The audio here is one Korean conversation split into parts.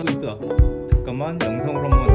딱 이쁘다 잠깐만 영상으로 한번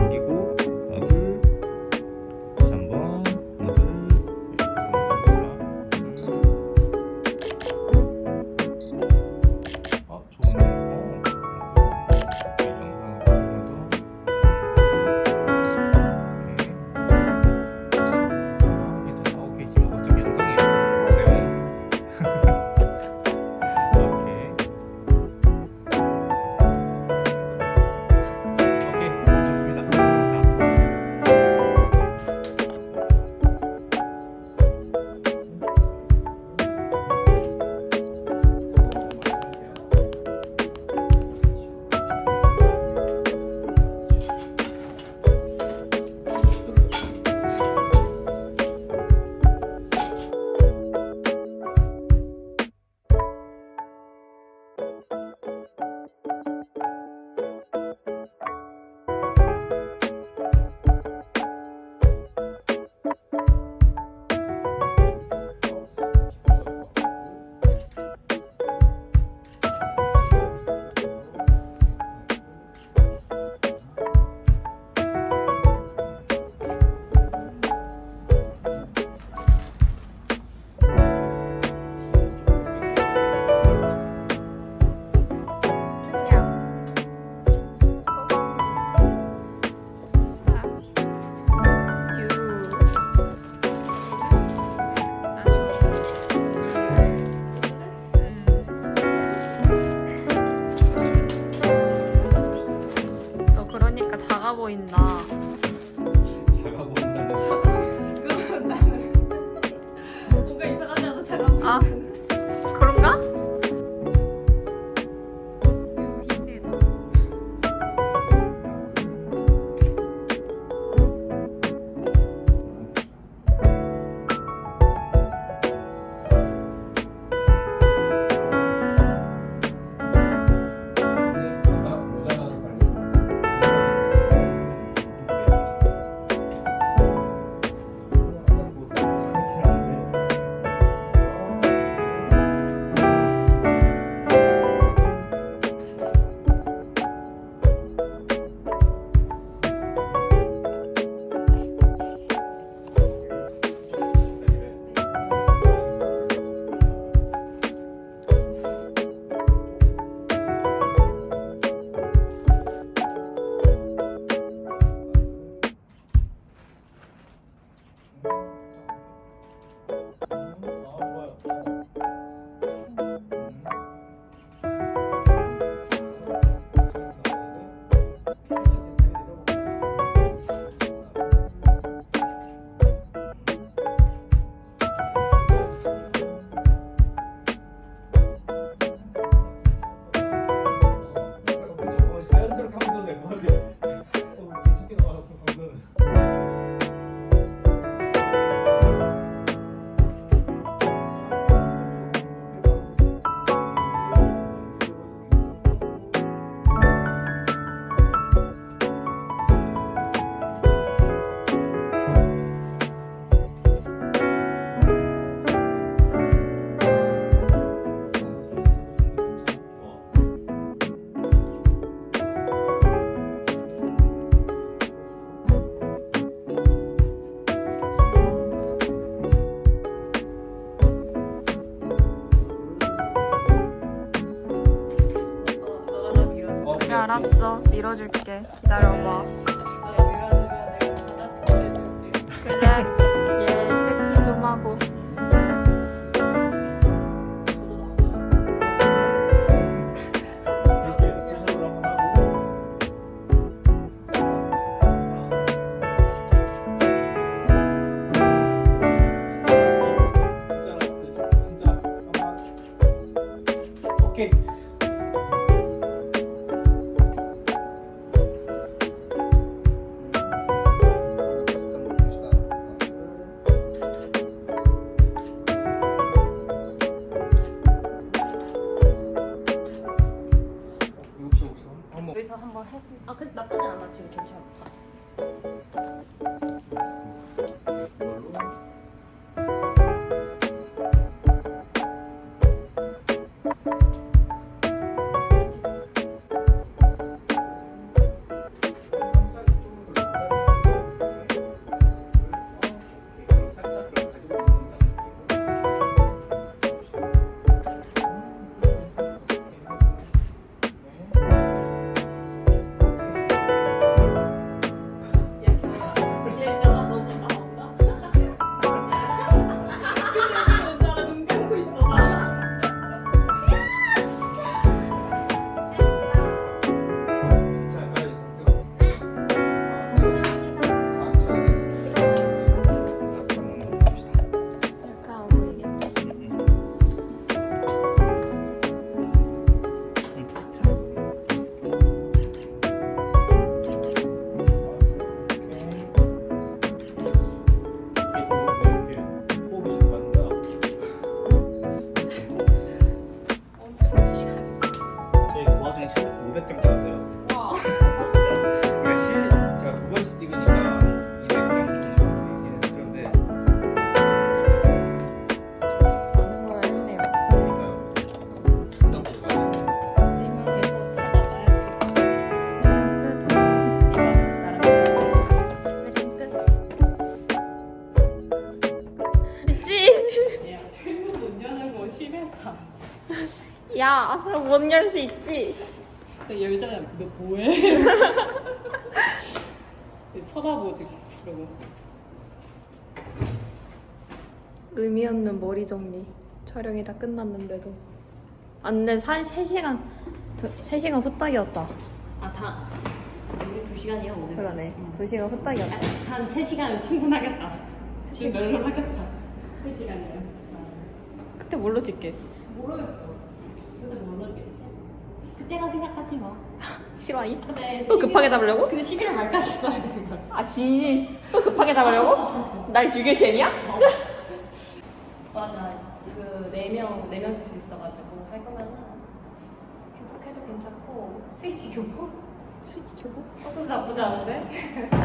밀어줄게. 기다려봐. 그래. 예, 얘 채팅 좀 하고. 여기서 한번 해볼. 아, 근데 나쁘지 않아. 지금 괜찮아. 얘 열잖아. 너 뭐해? 쳐다보지. 그러고. 의미 없는 머리 정리. 촬영이 다 끝났는데도. 안 돼, 한 3시간, 3시간 후딱이었다. 아, 다. 우리 두 시간이야, 오늘. 그러네. 응. 2시간 후딱이었다. 한 3시간은 충분하겠다. 지금 널널 하겠다. 3시간이면. 그때 뭘로 찍게? 모르겠어. 그때가 생각하지 마. 실화임? 근데 또 급하게 11월 잡으려고? 근데 11월 말까지 써야 되는 거야. 아, 진이 또 급하게 잡으려고? 날 죽일 셈이야? 맞아. 그, 4명, 4명 쓸수 있어가지고 할 거면은 계속해도 괜찮고, 스위치 교부? 스위치 교부? 조금 나쁘지 않은데?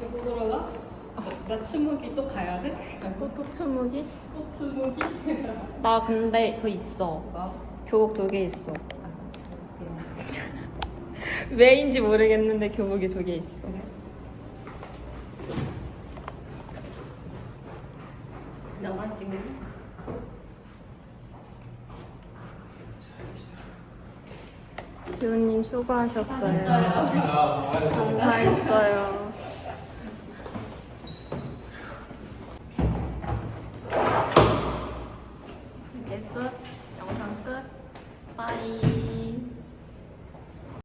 교부 들어가? 나 추무기 또 가야 돼? 또, 또 추무기? 또 추무기? 나 근데 그거 있어. 뭐? 교복 두 개 있어. 왜인지 모르겠는데 교복이 두 개 있어. 너만 찍는? 지훈님 수고하셨어요. 아, 감사했어요.